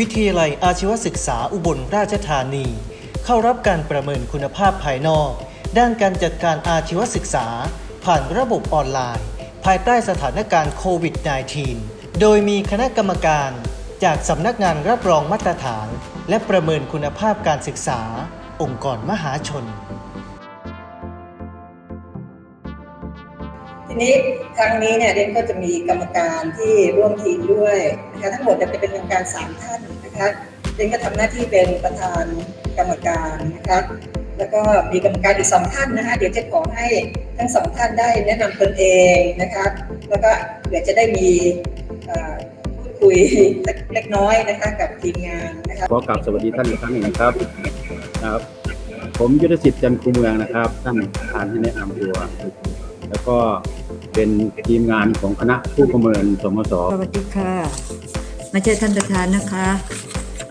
วิทยาลัยอาชีวศึกษาอุบลราชธานี เข้ารับการประเมินคุณภาพภายนอก ด้านการจัดการอาชีวศึกษา ผ่านระบบออนไลน์ ภายใต้สถานการณ์โควิด -19 โดยมีคณะกรรมการ จากสำนักงานรับรองมาตรฐาน และประเมินคุณภาพการศึกษา องค์กรมหาชน ทีนี้ครั้งนี้เนี่ยเดนก็จะมีกรรมการที่ร่วมทีมด้วยนะคะทั้งหมดจะเป็นกรรมการสามท่านนะคะเดนก็ทำหน้าที่เป็นประธานกรรมการนะคะแล้วก็มีกรรมการอีกสองท่านนะคะเดี๋ยวจะขอให้ทั้งสองท่านได้แนะนำตนเองนะคะแล้วก็เดี๋ยวจะได้มีพูดคุยเล็กน้อยนะคะกับทีมงานนะคะขอกราบสวัสดีท่านอีกครั้งหนึ่งนะครับครับ ผมยุทธสิทธิ์จันคูเมืองนะครับ ท่านประธานที่แนะนำตัว แล้วก็ เป็นทีมงานของคณะผู้ประเมินสมสสวัสดีค่ะไม่ใช่ท่านประธานนะคะ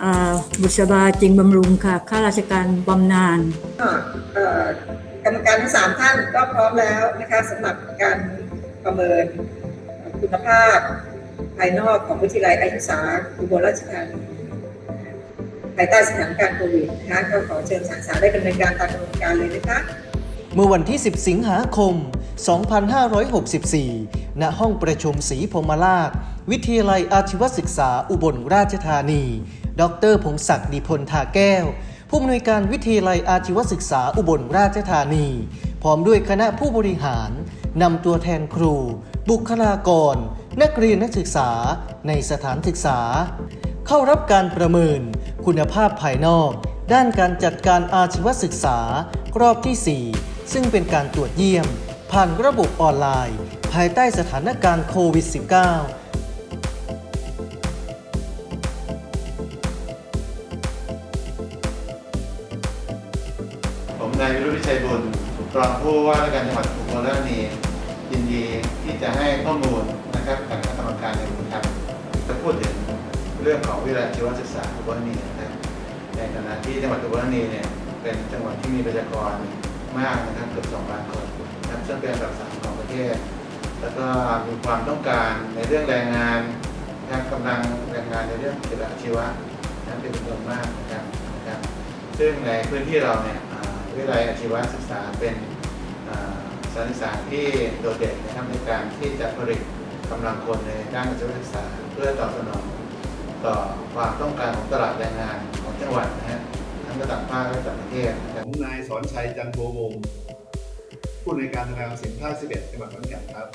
อ่าบุษบาจริงบำรุงค่ะ ข้าราชการบำนาญก็เอ่อกรรมการทั้งสามท่านก็พร้อมแล้วนะคะสำหรับการประเมินคุณภาพภายนอกของวิทยาลัยการศึกษาอุบลราชธานีภายใต้สถานการณ์โควิดนะคะก็ขอเชิญสาขาได้ดำเนินการตามกระบวนการเลยนะคะ เมื่อวันที่ 10 สิงหาคม 2564 ณ ห้องประชุมศรีพรมราช วิทยาลัยอาชีวศึกษาอุบลราชธานี ดรพงศักดิ์ดิพลทาแก้ว ผู้อำนวยการวิทยาลัยอาชีวศึกษาอุบลราชธานี พร้อมด้วยคณะผู้บริหาร นำตัวแทนครู บุคลากร นักเรียนนักศึกษา ในสถานศึกษา เข้ารับการประเมิน คุณภาพภายนอก ด้านการจัดการอาชีวศึกษารอบที่ 4 ซึ่งเป็นการตรวจเยี่ยม ผ่านระบบออนไลน์ ภายใต้สถานการณ์โควิด -19 ผมนายวิรุธวิชัยบุญรองผู้ว่าราชการจังหวัดอุบลราชธานียินดีที่จะให้ข้อมูลนะครับกับคณะกรรมการในวันครับจะพูดถึงเรื่องของวิทยาชีวศึกษาอุบลราชธานีนะครับในฐานะที่จังหวัดอุบลราชธานีเนี่ยเป็นจังหวัดที่มีประชากร มากนะครับเกือบ2ล้านคนนะครับซึ่งเป็นอันดับสามของประเทศ แล้วก็มีความต้องการในเรื่องแรงงานนะครับกำลังแรงงานในเรื่องเกี่ยวกับอาชีวะนั้นเป็นจำนวนมากนะครับนะครับ ซึ่งในพื้นที่เราเนี่ยวิทยาลัยอาชีวศึกษาเป็นสถานศึกษาที่โดดเด่นนะครับในการที่จะผลิตกำลังคนในด้านอาชีวศึกษา เพื่อตอบสนองต่อความต้องการของตลาดแรงงานของจังหวัดนะฮะทั้ง ระดับภาคและระดับประเทศผมนายสอนชัยจันโทวงผู้ในการธนาคารออมสินภาค 11จังหวัดขอนแก่นครับ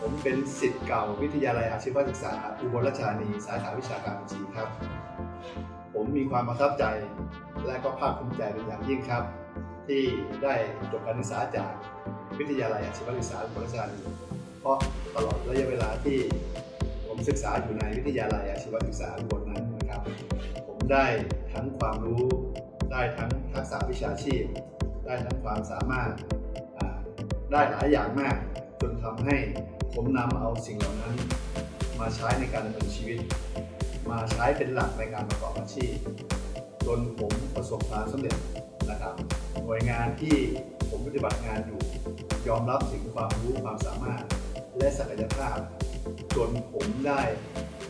ผมเป็นสิทธิ์เก่าวิทยาลัยอาชีวศึกษาอุบลราชธานีสาขาวิชาการบัญชีครับ ผมมีความประทับใจและก็ภาคภูมิใจเป็นอย่างยิ่งครับ ที่ได้จบการศึกษาจากวิทยาลัยอาชีวศึกษาอุบลราชธานีเพราะตลอดระยะเวลาที่ผมศึกษาอยู่ในวิทยาลัยอาชีวศึกษาอุบลนั้นนะครับ ได้ทั้งความรู้ ได้ทั้งทักษะวิชาชีพ ได้ทั้งความสามารถได้หลายอย่างมาก จนทำให้ผมนำเอาสิ่งเหล่านั้น มาใช้ในการดำเนินชีวิต มาใช้เป็นหลักในการประกอบอาชีพ จนผมประสบความสำเร็จนะครับหน่วยงานที่ผมปฏิบัติงานอยู่ ยอมรับถึงความรู้ความสามารถ และศักยภาพ จนผมได้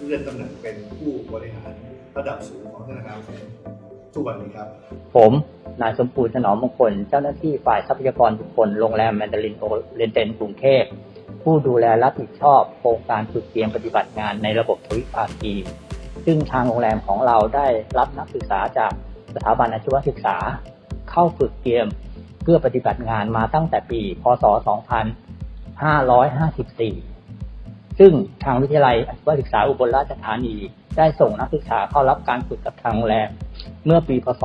เลื่อนตำแหน่งเป็นผู้บริหาร ระดับสูงของธนาคารออมสินทุกวันนี้ครับ ผมนายสมบูรถนอมมงคล เจ้าหน้าที่ฝ่ายทรัพยากรบุคคลโรงแรมแมนดารินโอเรนเตนกรุงเทพผู้ดูแลรับผิดชอบโครงการฝึกเตรียมปฏิบัติงานในระบบทวิภาคีซึ่งทางโรงแรมของเราได้รับนักศึกษาจากสถาบันอาชีวศึกษา เข้าฝึกเตรียมเพื่อปฏิบัติงานมาตั้งแต่ปี พศ 2554 ซึ่งทางวิทยาลัยอาชีวศึกษาอุบลราชธานี ได้ส่งนักศึกษาเข้ารับการฝึกกับทางโรงแรม เมื่อปีพศ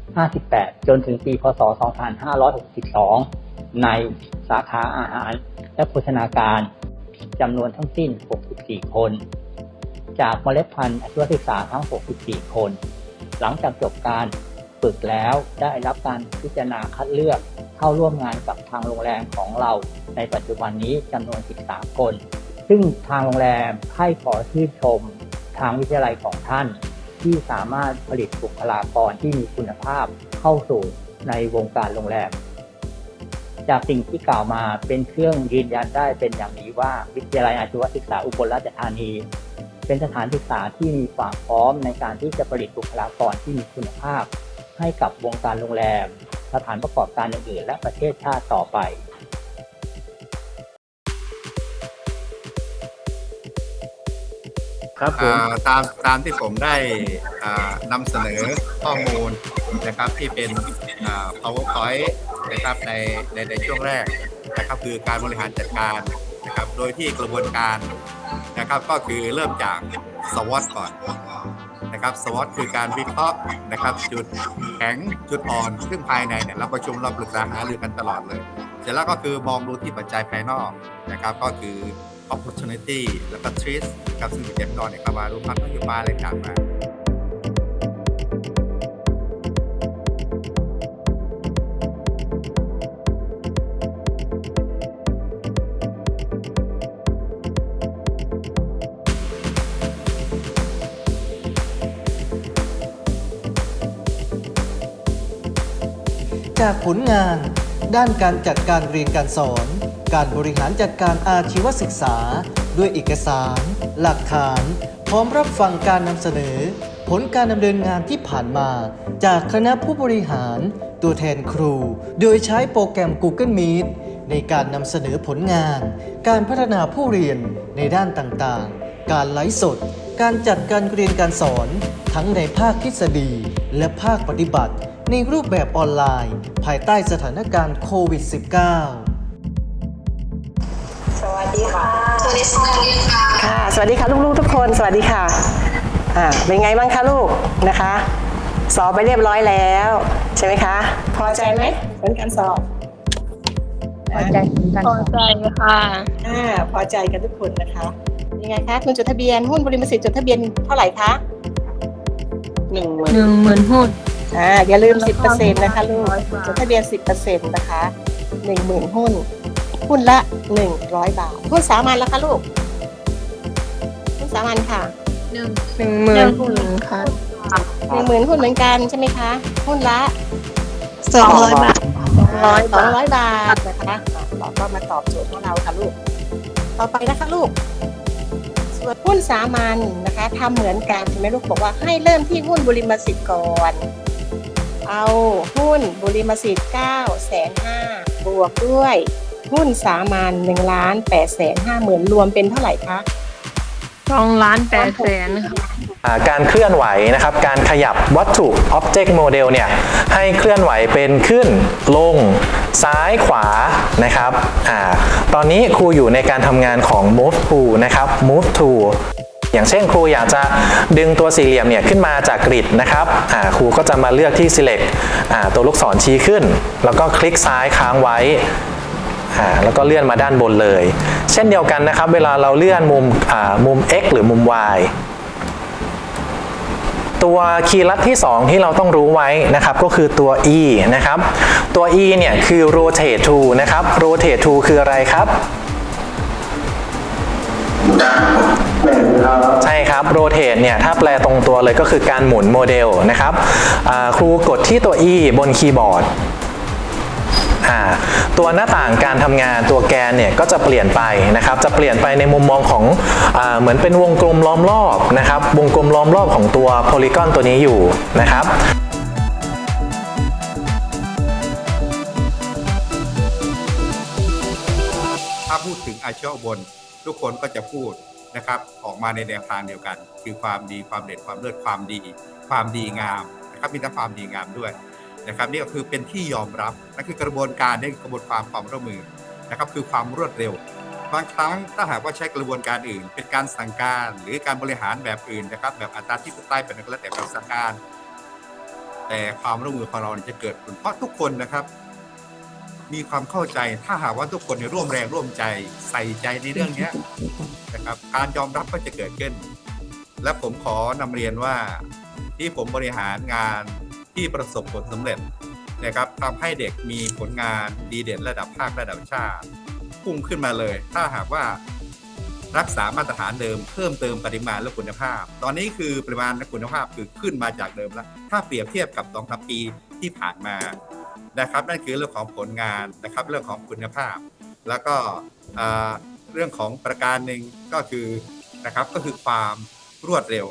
2558 จนถึงปีพศ 2562 ในสาขาอาหารและโภชนาการจำนวนทั้งสิ้น 64 คน จากเมล็ดพันธุ์อาชีวศึกษาทั้ง 64 คน หลังจากจบการฝึกแล้วได้รับการพิจารณาคัดเลือก เข้าร่วมงานกับทางโรงแรมของเราในปัจจุบันนี้จำนวน 13 คน ซึ่งทางโรงแรมให้ขอชื่นชมทางวิทยาลัยของท่าน ที่สามารถผลิตบุคลากรที่มีคุณภาพเข้าสู่ในวงการโรงแรม จากสิ่งที่กล่าวมาเป็นเครื่องยืนยันได้เป็นอย่างนี้ว่าวิทยาลัยอาชีวศึกษาอุบลราชธานี เป็นสถานศึกษาที่มีความพร้อมในการที่จะผลิตบุคลากรที่มีคุณภาพ ให้กับวงการโรงแรม สถานประกอบการอื่นๆและประเทศชาติต่อไปครับผมตามตามที่ผมได้นำเสนอข้อมูลนะครับที่เป็น powerpoint นะครับในในในช่วงแรกนะครับคือการบริหารจัดการนะครับโดยที่กระบวนการนะครับก็คือเริ่มจาก SWOT ก่อน นะครับสวอตคือการวิเคราะห์นะครับ จุดแข็งจุดอ่อน ซึ่งภายในเนี่ยเราประชุมเราปรึกษาหารือกันตลอดเลย เสร็จแล้วก็คือมองดูที่ปัจจัยภายนอกนะครับ ก็คือ opportunity แล้วก็ risk นะครับซึ่งเก็บตอนเนี่ยเข้ามาดูพัฒนโยบายอะไรต่างมา จากผลงาน ด้านการจัดการเรียนการสอน การบริหารจัดการอาชีวศึกษา ด้วยเอกสาร หลักฐาน พร้อมรับฟังการนำเสนอ ผลการดำเนินงานที่ผ่านมา จากคณะผู้บริหาร ตัวแทนครู โดยใช้โปรแกรม Google Meet ในการนำเสนอผลงาน การพัฒนาผู้เรียนในด้านต่างๆ การไลฟ์สด การจัดการเรียนการสอน ทั้งในภาคทฤษฎีและภาคปฏิบัติ ในรูปแบบออนไลน์ ภายใต้สถานการณ์โควิด -19 สวัสดีค่ะ สวัสดีค่ะค่ะ สวัสดีค่ะลูกๆทุกคน สวัสดีค่ะ อ่า เป็นไงบ้างคะลูกนะคะ สอบไปเรียบร้อยแล้ว ใช่ไหมคะ พอใจไหมผลการสอบพอใจผลการพสออบใจค่ะอ่าพอใจกันทุกคนนะคะยังไงคะทุนจดทะเบียนหุ้นบริษัทจดทะเบียนเท่าไหร่คะหนึ่งหมื่นหนึ่งหมื่นหุ้น อ่าอย่าลืม 10%นะคะลูกจดทะเบียน 10%นะคะ10,000หุ้น หุ้นละ 100 บาท หุ้นสามัญแล้วคะลูก หุ้นสามัญค่ะหนึ่งหนึ่งหมื่นหุ้นค่ะหนึ่งหมื่นหุ้นเหมือนกันใช่ไหมคะ หุ้นละสองร้อยบาทร้อยสองบาทร้อยบาทนะคะอะเราก็มาตอบโจทย์ของเราค่ะลูก ต่อไปนะคะลูก ส่วนหุ้นสามัญนะคะทำเหมือนกันใช่ไหมลูกบอกว่าให้เริ่มที่หุ้นบุริมสิทธิ์ก่อน เอาหุ้นบุริมสิทธิ์9แสนห้าบวกด้วย หุ้นสามัญ1ล้าน8แสนห้าหมื่นรวมเป็นเท่าไหร่คะสองล้านแปดแสนค่ะอ่าการเคลื่อนไหวนะครับ การขยับวัตถุ Object Model เนี่ยให้เคลื่อนไหวเป็นขึ้นลงซ้ายขวานะครับอ่าตอนนี้ครูอยู่ในการทำงานของ Move to นะครับ Move to อย่างเช่นครูอยากจะดึงตัวสี่เหลี่ยมเนี่ยขึ้นมาจากกริดนะครับอ่าครูก็จะมาเลือกที่ select อ่าตัวลูกศรชี้ขึ้น แล้วก็คลิกซ้ายค้างไว้อ่าแล้วก็เลื่อนมาด้านบนเลย เช่นเดียวกันนะครับ เวลาเราเลื่อนมุมอ่ามุม x หรือมุม y ตัวคีย์ลัดที่ 2 ที่เราต้องรู้ไว้นะครับก็คือตัว e นะครับ ตัว e เนี่ยคือ rotate to นะครับ rotate to คืออะไรครับ ใช่ครับ rotate เนี่ยถ้าแปลตรงตัวเลยก็คือการหมุนโมเดลนะครับอ่าครูกดที่ตัว e บนคีย์บอร์ดอ่าตัวหน้าต่างการทำงานตัวแกนเนี่ยก็จะเปลี่ยนไปนะครับ จะเปลี่ยนไปในมุมมองของอาเหมือนเป็นวงกลมล้อมรอบนะครับ วงกลมล้อมรอบของตัวโพลีกอนตัวนี้อยู่นะครับถ้าพูดถึงอาชีวะอุบลทุกคนก็จะพูด นะครับออกมาในแนวทางเดียวกัน คือความดีความเด่นความเลิศความดี ความดีงามนะครับมีทั้งความดีงามด้วยนะครับนี่ก็คือเป็นที่ยอมรับนั่นคือกระบวนการในกระบวนความความร่วมมือนะครับคือความรวดเร็วบางครั้งถ้าหากว่าใช้กระบวนการอื่น เป็นการสั่งการหรือการบริหารแบบอื่นนะครับแบบอัตราที่ปไตยเป็นก็แล้วแต่การสั่งการ แต่ความร่วมมือของเราจะเกิดผลเพราะทุกคนนะครับ มีความเข้าใจถ้าหากว่าทุกคนร่วมแรงร่วมใจใส่ใจในเรื่องนี้นะครับการยอมรับก็จะเกิดขึ้น และผมขอนำเรียนว่าที่ผมบริหารงานที่ประสบผลสำเร็จนะครับทำให้เด็กมีผลงานดีเด่นระดับภาคระดับชาติพุ่งขึ้นมาเลย ถ้าหากว่ารักษามาตรฐานเดิมเพิ่มเติมปริมาณและคุณภาพ ตอนนี้คือปริมาณและคุณภาพคือขึ้นมาจากเดิมแล้ว ถ้าเปรียบเทียบกับสองสามปีที่ผ่านมา นะครับนั่นคือเรื่องของผลงานนะครับเรื่องของคุณภาพ แล้วก็เรื่องของประการหนึ่งก็คือนะครับก็คือความรวดเร็ว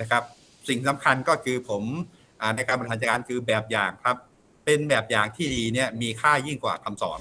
นะครับสิ่งสำคัญก็คือผมอในการบริหารจัดการคือแบบอย่างครับ เป็นแบบอย่างที่ดีเนี่ยมีค่ายิ่งกว่าคำสอน